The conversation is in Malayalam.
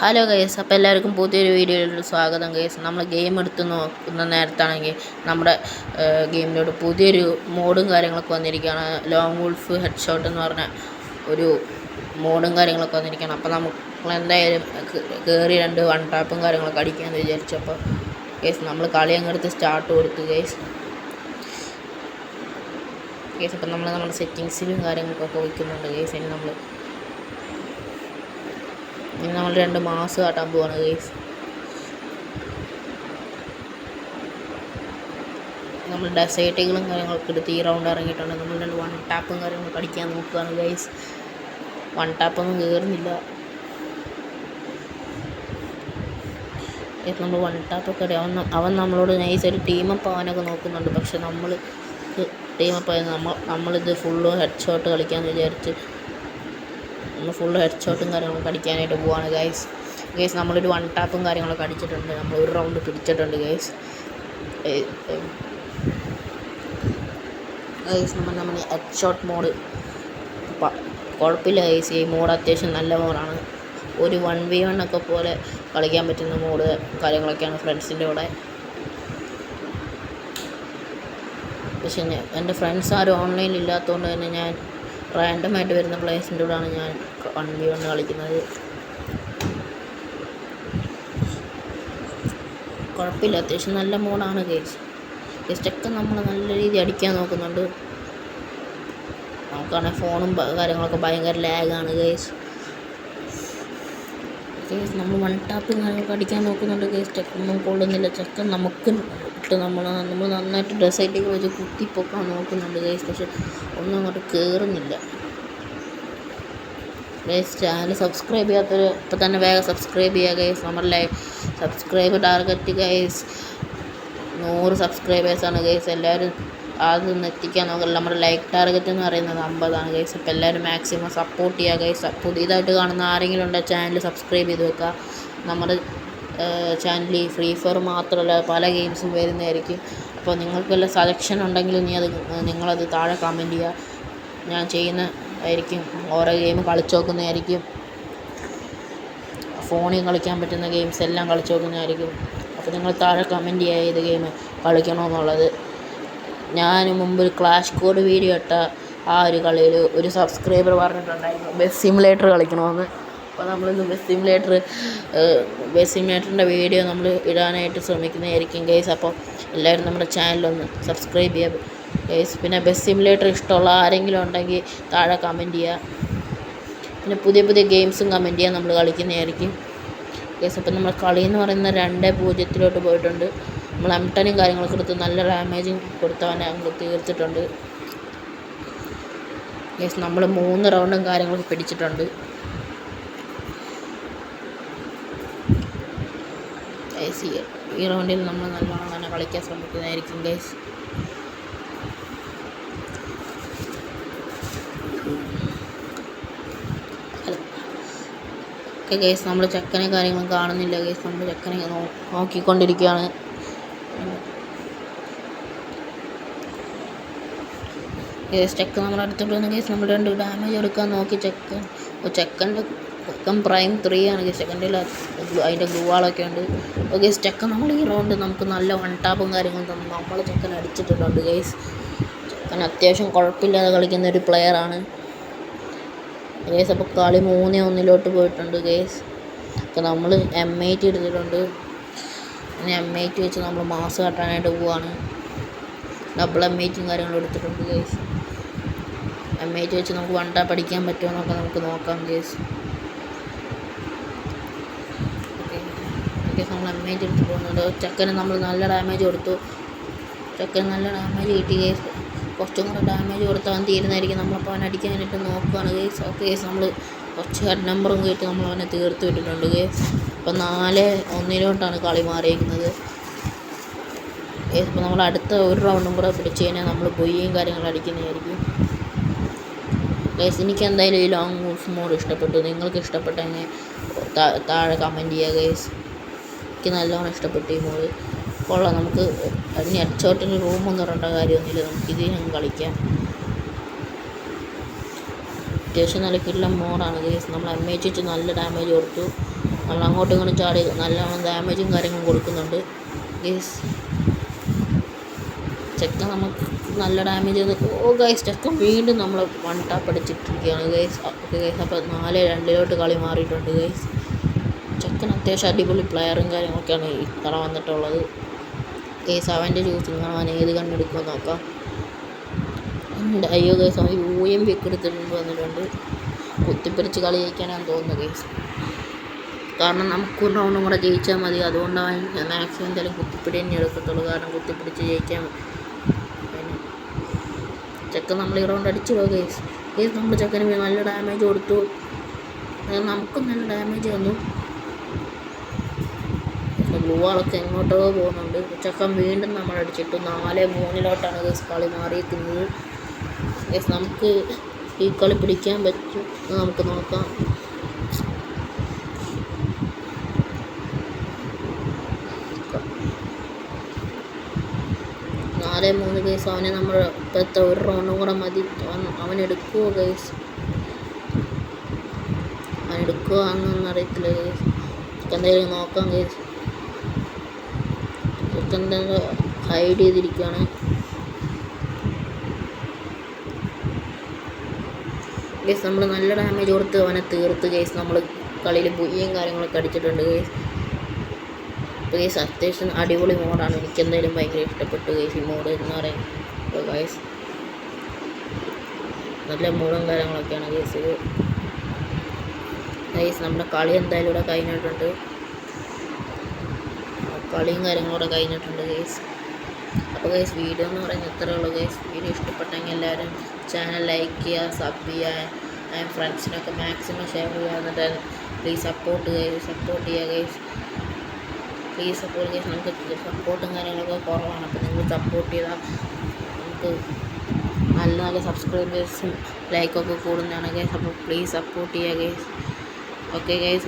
ഹലോ ഗൈസ് അപ്പോൾ എല്ലാവർക്കും പുതിയൊരു വീഡിയോയിലോട്ട് സ്വാഗതം ഗൈസ് നമ്മൾ ഗെയിം എടുത്ത് നോക്കുന്ന നേരത്താണെങ്കിൽ നമ്മുടെ ഗെയിമിലോട്ട് പുതിയൊരു മോഡും കാര്യങ്ങളൊക്കെ വന്നിരിക്കുകയാണ്. ലോങ് വുൾഫ് ഹെഡ് ഷോട്ട് എന്ന് പറഞ്ഞ ഒരു മോഡും കാര്യങ്ങളൊക്കെ വന്നിരിക്കുകയാണ്. അപ്പോൾ നമ്മൾ എന്തായാലും കയറി രണ്ട് വൺ ടാപ്പും കാര്യങ്ങളൊക്കെ അടിക്കാമെന്ന് വിചാരിച്ചപ്പോൾ ഗൈസ് നമ്മൾ കളി അങ്ങെടുത്ത് സ്റ്റാർട്ട് കൊടുത്തു ഗൈസ് ഗൈസ് അപ്പം നമ്മൾ നമ്മുടെ സെറ്റിങ്സിലും കാര്യങ്ങൾക്കൊക്കെ വയ്ക്കുന്നുണ്ട് ഗൈസ് ഇനി നമ്മൾ ഇനി നമ്മൾ രണ്ട് മാസ് കാട്ടാൻ പോവാണ് ഗൈസ് നമ്മൾ ഡെസേർട്ടുകളും കാര്യങ്ങളൊക്കെ എടുത്ത് ഈ റൗണ്ട് ഇറങ്ങിയിട്ടുണ്ട്. നമ്മൾ രണ്ട് വൺ ടാപ്പും കാര്യങ്ങളൊക്കെ അടിക്കാൻ നോക്കുകയാണ് ഗൈസ് വൺ ടാപ്പൊന്നും കയറുന്നില്ല നമ്മൾ വൺ ടാപ്പൊക്കെ അവൻ അവൻ നമ്മളോട് നൈസായിട്ട് ടീമപ്പ് ആവാനൊക്കെ നോക്കുന്നുണ്ട്. പക്ഷെ നമ്മൾ ടീമപ്പ് നമ്മൾ നമ്മളിത് ഫുള്ള് ഹെഡ് ഷോട്ട് കളിക്കാമെന്ന് വിചാരിച്ച് നമ്മൾ ഫുൾ ഹെഡ് ഷോട്ടും കാര്യങ്ങളൊക്കെ അടിക്കാനായിട്ട് പോവാണ് ഗൈസ് ഗൈസ് നമ്മളൊരു വൺ ടാപ്പും കാര്യങ്ങളൊക്കെ അടിച്ചിട്ടുണ്ട്. നമ്മൾ ഒരു റൗണ്ട് പിടിച്ചിട്ടുണ്ട് ഗൈസ് ഗൈസ് നമ്മൾ നമ്മൾ ഹെഡ് ഷോട്ട് മോഡ് കുഴപ്പമില്ല ഗൈസ് ഈ മോഡ് അത്യാവശ്യം നല്ല മോഡാണ് ഒരു വൺ വി വൺ ഒക്കെ പോലെ കളിക്കാൻ പറ്റുന്ന മോഡ് കാര്യങ്ങളൊക്കെയാണ് ഫ്രണ്ട്സിന്റെ കൂടെ. പക്ഷെ എന്റെ ഫ്രണ്ട്സ് ആരും ഓൺലൈനിൽ ഇല്ലാത്തതുകൊണ്ട് തന്നെ ഞാൻ റാൻഡമായിട്ട് വരുന്ന പ്ലേസിന്റെ കൂടെയാണ് ഞാൻ വൺ കൊണ്ട് കളിക്കുന്നത്. കുഴപ്പമില്ല അത്യാവശ്യം നല്ല മോഡാണ് ഗേസ്. ജസ്റ്റൊക്കെ നമ്മൾ നല്ല രീതിയിൽ അടിക്കാൻ നോക്കുന്നുണ്ട്. നമുക്കാണെങ്കിൽ ഫോണും കാര്യങ്ങളൊക്കെ ഭയങ്കര ലാഗാണ് ഗേസ്. ഗേസ് നമ്മൾ വൺ ടാപ്പും കാര്യങ്ങളൊക്കെ അടിക്കാൻ നോക്കുന്നുണ്ട് ഗേസ്. ചെക്കൊന്നും കൊള്ളുന്നില്ല. ചെക്കൻ നമുക്ക് ഇട്ട് നമ്മൾ നമ്മൾ നന്നായിട്ട് ഡെസൈറ്റൊക്കെ വെച്ച് കുത്തിപ്പൊക്കാൻ നോക്കുന്നുണ്ട് ഗേസ്. പക്ഷെ ഒന്നും അങ്ങോട്ട് കയറുന്നില്ല ഗൈസ് ചാനൽ സബ്സ്ക്രൈബ് ചെയ്യാത്തവർ ഇപ്പം തന്നെ വേഗം സബ്സ്ക്രൈബ് ചെയ്യുക ഗൈസ് നമ്മുടെ സബ്സ്ക്രൈബ് ടാർഗറ്റ് ഗൈസ് നൂറ് സബ്സ്ക്രൈബേഴ്സാണ് ഗൈസ് എല്ലാവരും ആദ്യം എത്തിക്കാൻ നോക്കുന്നത് നമ്മുടെ ലൈക്ക് ടാർഗറ്റ് എന്ന് പറയുന്നത് അമ്പതാണ് ഗൈസ് അപ്പോൾ എല്ലാവരും മാക്സിമം സപ്പോർട്ട് ചെയ്യുക ഗൈസ് പുതിയതായിട്ട് കാണുന്ന ആരെങ്കിലും ഉണ്ടെങ്കിൽ ചാനൽ സബ്സ്ക്രൈബ് ചെയ്ത് വെക്കുക നമ്മുടെ ചാനലിൽ ഫ്രീ ഫയർ മാത്രമല്ല പല ഗെയിംസും വരുന്നതായിരിക്കും. അപ്പോൾ നിങ്ങൾക്ക് വല്ല സജഷൻ ഉണ്ടെങ്കിൽ നീ അത് നിങ്ങളത് താഴെ കമന്റ് ചെയ്യുക ഞാൻ ചെയ്യുന്ന ആയിരിക്കും. ഓരോ ഗെയിം കളിച്ച് നോക്കുന്നതായിരിക്കും ഫോണിൽ കളിക്കാൻ പറ്റുന്ന ഗെയിംസ് എല്ലാം കളിച്ച് നോക്കുന്നതായിരിക്കും അപ്പോൾ നിങ്ങൾ താഴെ കമന്റ് ചെയ്യുക ഏത് ഗെയിം കളിക്കണമെന്നുള്ളത് ഞാൻ മുമ്പ് ക്ലാഷ് കോഡ് വീഡിയോ ഇട്ട ആ ഒരു കളിയിൽ ഒരു സബ്സ്ക്രൈബർ പറഞ്ഞിട്ടുണ്ടായിരുന്നു. ബസ് സിമുലേറ്റർ കളിക്കണമെന്ന് അപ്പോൾ നമ്മളിന്ന് ബസ് സിമുലേറ്റർ ബസ് സിമുലേറ്ററിന്റെ വീഡിയോ നമ്മൾ ഇടാനായിട്ട് ശ്രമിക്കുന്നതായിരിക്കും ഗൈസ് അപ്പോൾ എല്ലാവരും നമ്മുടെ ചാനലൊന്ന് സബ്സ്ക്രൈബ് ചെയ്യുക ഗൈസ് പിന്നെ ബസ് സിമുലേറ്റർ ഇഷ്ടമുള്ള ആരെങ്കിലും ഉണ്ടെങ്കിൽ താഴെ കമന്റ് ചെയ്യുക പിന്നെ പുതിയ പുതിയ ഗെയിംസും കമന്റ് ചെയ്യാൻ നമ്മൾ കളിക്കുന്നതായിരിക്കും. ഗൈസ് അപ്പം നമ്മൾ കളി എന്ന് പറയുന്ന രണ്ട് പൂജ്യത്തിലോട്ട് പോയിട്ടുണ്ട്. നമ്മൾ എംടനും കാര്യങ്ങളൊക്കെ എടുത്ത് നല്ല ഡാമേജും കൊടുത്തവനെ അങ്ങ് തീർത്തിട്ടുണ്ട്. ഗൈസ് നമ്മൾ മൂന്ന് റൗണ്ടും കാര്യങ്ങളൊക്കെ പിടിച്ചിട്ടുണ്ട്. ഈ റൗണ്ടിൽ നമ്മൾ നല്ലോണം തന്നെ കളിക്കാൻ ശ്രമിക്കുന്നതായിരിക്കും ഗൈസ് ഒക്കെ കേസ് നമ്മൾ ചെക്കനെ കാര്യങ്ങളും കാണുന്നില്ല. കേസ് നമ്മൾ ചെക്കനെ നോക്കിക്കൊണ്ടിരിക്കുകയാണ് കേസ് ചെക്കൻ നമ്മുടെ അടുത്തോട്ട് വന്ന കേസ് നമ്മൾ രണ്ട് ഡാമേജ് എടുക്കാൻ നോക്കി ചെക്കൻ ചെക്കന്റെ ചെക്കൻ പ്രൈം ത്രീ ആണ്. കേസ് ചെക്കന്റെ അതിന്റെ ഗ്ലൂവാളൊക്കെ ഉണ്ട്. അപ്പോൾ കേസ് ചെക്കൻ നമ്മൾ ഈ റൗണ്ട് നമുക്ക് നല്ല വൺ ടാപ്പും കാര്യങ്ങളും തന്നു. നമ്മൾ ചെക്കൻ അടിച്ചിട്ടുണ്ട് കേസ് ചെക്കൻ അത്യാവശ്യം കുഴപ്പമില്ലാതെ കളിക്കുന്ന ഒരു പ്ലെയറാണ് ഗേസ് അപ്പോൾ കളി മൂന്നേ ഒന്നിലോട്ട് പോയിട്ടുണ്ട് ഗേസ് അപ്പോൾ നമ്മൾ എം എയ്റ്റ് എടുത്തിട്ടുണ്ട്. ഇനി എം എയ്റ്റ് വെച്ച് നമ്മൾ മാസ് കട്ടാനായിട്ട് പോവാണ്. ഡബിൾ എം എയ്റ്റും കാര്യങ്ങളും എടുത്തിട്ടുണ്ട് ഗേസ് എം എയ്റ്റ് വെച്ച് നമുക്ക് വൺ പഠിക്കാൻ അടിക്കാൻ പറ്റുമോ എന്നൊക്കെ നമുക്ക് നോക്കാം ഗേസ് ഓക്കെ നമ്മൾ എം എയ്റ്റ് എടുത്ത് പോകുന്നുണ്ട് ചെക്കന് നമ്മൾ നല്ല ഡാമേജ് കൊടുത്തു. ചെക്കന് നല്ല ഡാമേജ് കിട്ടി ഗേസ് കുറച്ചും കൂടെ ഡാമേജ് കൊടുത്താൽ തീരുന്നതായിരിക്കും. നമ്മളപ്പോൾ അവനെ അടിക്കാനായിട്ട് നോക്കുകയാണ് കേസ് ഓക്കെ കേസ് നമ്മൾ കുറച്ച് ഹെഡ് നമ്പറും കേട്ട് നമ്മൾ അവനെ തീർത്ത് വിട്ടിട്ടുണ്ട് കേസ് ഇപ്പം നാല് ഒന്നിലോട്ടാണ് കളി മാറിയിരിക്കുന്നത്. ഇപ്പോൾ നമ്മൾ അടുത്ത ഒരു റൗണ്ടും കൂടെ പിടിച്ച് കഴിഞ്ഞാൽ നമ്മൾ പൊയ്യും കാര്യങ്ങളും അടിക്കുന്നതായിരിക്കും. ഗേസ് എനിക്ക് എന്തായാലും ഈ ലോങ് മൂവ്സ് മോഡ് ഇഷ്ടപ്പെട്ടു. നിങ്ങൾക്ക് ഇഷ്ടപ്പെട്ടെങ്കിൽ താഴെ കമന്റ് ചെയ്യുക ഗേസ് എനിക്ക് നല്ലോണം ഇഷ്ടപ്പെട്ടു ഈ മോഡ് കൊള്ളാം. നമുക്ക് അതിന് ഹെഡ്ഷോട്ടിന് റൂമൊന്നും ഇടേണ്ട കാര്യമൊന്നുമില്ല. നമുക്ക് ഇതിനും കളിക്കാം. അത്യാവശ്യം നല്ല കിള്ളം മോഡാണ് ഗേസ് നമ്മൾ എം നല്ല ഡാമേജ് കൊടുത്തു. നമ്മൾ അങ്ങോട്ടും ഇങ്ങോട്ടും ചാടി നല്ലോണം ഡാമേജും കാര്യങ്ങളും കൊടുക്കുന്നുണ്ട്. ഗേസ് ചെക്ക നമുക്ക് നല്ല ഡാമേജ് ചെയ്ത്. ഓ ഗൈസ് ചെക്ക വീണ്ടും നമ്മൾ വൺ ടാപ്പ് അടിച്ചിട്ടിരിക്കുകയാണ് ഗൈസ് ഓക്കെ ഗൈസ് അപ്പോൾ നാല് രണ്ടിലോട്ട് കളി മാറിയിട്ടുണ്ട് ഗൈസ് ചെക്കൻ അത്യാവശ്യം അടിപൊളി പ്ലെയറും കാര്യങ്ങളൊക്കെയാണ് ഇത്തവണ വന്നിട്ടുള്ളത്. ഗൈസ് അവന്റെ ചൂസിങ് അവൻ ഏത് കണ്ണെടുക്കുമോ നോക്കാം. ഉണ്ട്. അയ്യോ കേസ് അവൻ യു എം വന്നിട്ടുണ്ട്. കുത്തിപ്പിടിച്ച് കളി ജയിക്കാനാണ് തോന്നുന്നത് കേസ്. കാരണം നമുക്ക് ഒരു റൗണ്ടും കൂടെ ജയിച്ചാൽ മതി. അതുകൊണ്ട് അവൻ മാക്സിമം എന്തായാലും കുത്തിപ്പിടി തന്നെ എടുക്കത്തുള്ളൂ. കാരണം കുത്തിപ്പിടിച്ച് ജയിക്കാൻ ചെക്കൻ നമ്മൾ ഈ റൗണ്ട് അടിച്ചു പോകും കേസ്. ഗൈസ് നമ്മൾ ചെക്കന് നല്ല ഡാമേജ് കൊടുത്തു. നമുക്കും നല്ല ഡാമേജ് വന്നു. ബ്ലൂ ആളൊക്കെ എങ്ങോട്ടോ പോകുന്നുണ്ട്. ഉച്ചക്കം വീണ്ടും നമ്മൾ അടിച്ചിട്ടു. നാല് മൂന്നിലോട്ടാണ് ഗസ് കളി മാറിയിരിക്കുന്നത്. യെസ് നമുക്ക് ഈ കളി പിടിക്കാൻ പറ്റും നമുക്ക് നോക്കാം. നാല് മൂന്ന് കേസ് അവനെ നമ്മൾ ഇപ്പോഴത്തെ ഒരു റൗണ്ടും കൂടെ മതി. അവൻ എടുക്കുമോ കേസ് അവൻ എടുക്കുമോ എന്നൊന്നും അറിയത്തില്ല കേസ് എന്തായാലും നോക്കാം കേസ് എന്തായാലും ഹൈഡ് ചെയ്തിരിക്കുകയാണ് ഗേസ് നമ്മൾ നല്ല ഡാമേജ് കൊടുത്ത് അവനെ തീർത്ത് ഗേസ് നമ്മൾ കളിയിൽ ബുയ്യും കാര്യങ്ങളൊക്കെ അടിച്ചിട്ടുണ്ട് ഗേസ് അപ്പോൾ ഗൈസ് അത്യാവശ്യം അടിപൊളി മോഡാണ് എനിക്ക് എന്തായാലും ഭയങ്കര ഇഷ്ടപ്പെട്ടു ഗൈസ് ഈ മോഡ് എന്ന് പറയുന്നത്. ഗൈസ് നല്ല മോഡും കാര്യങ്ങളൊക്കെയാണ് ഗൈസ് ഇത്. ഗൈസ് നമ്മുടെ കളി എന്തായാലും ഇവിടെ കഴിഞ്ഞിട്ടുണ്ട്. കളിയും കാര്യങ്ങളൂടെ കഴിഞ്ഞിട്ടുണ്ട് ഗൈസ് അപ്പോൾ ഗൈസ് വീഡിയോ എന്ന് പറയുന്നത് ഇത്രയേ ഉള്ളൂ ഗൈസ് വീഡിയോ ഇഷ്ടപ്പെട്ടെങ്കിൽ എല്ലാവരും ചാനൽ ലൈക്ക് ചെയ്യുക സബ് ചെയ്യുക ഫ്രണ്ട്സിനൊക്കെ മാക്സിമം ഷെയർ ചെയ്യുക എന്നിട്ട് പ്ലീസ് സപ്പോർട്ട് ചെയ്യുക സപ്പോർട്ട് ചെയ്യുക ഗൈസ് പ്ലീസ് സപ്പോർട്ട് ഗൈസ് നമുക്ക് സപ്പോർട്ടും കാര്യങ്ങളൊക്കെ കുറവാണ്. അപ്പോൾ നിങ്ങൾ സപ്പോർട്ട് ചെയ്താൽ നമുക്ക് നല്ല നല്ല സബ്സ്ക്രൈബേഴ്സും ലൈക്കൊക്കെ കൂടുന്നതാണ് ഗൈസ് അപ്പോൾ പ്ലീസ് സപ്പോർട്ട് ചെയ്യുക ഗൈസ് ഓക്കെ ഗൈസ്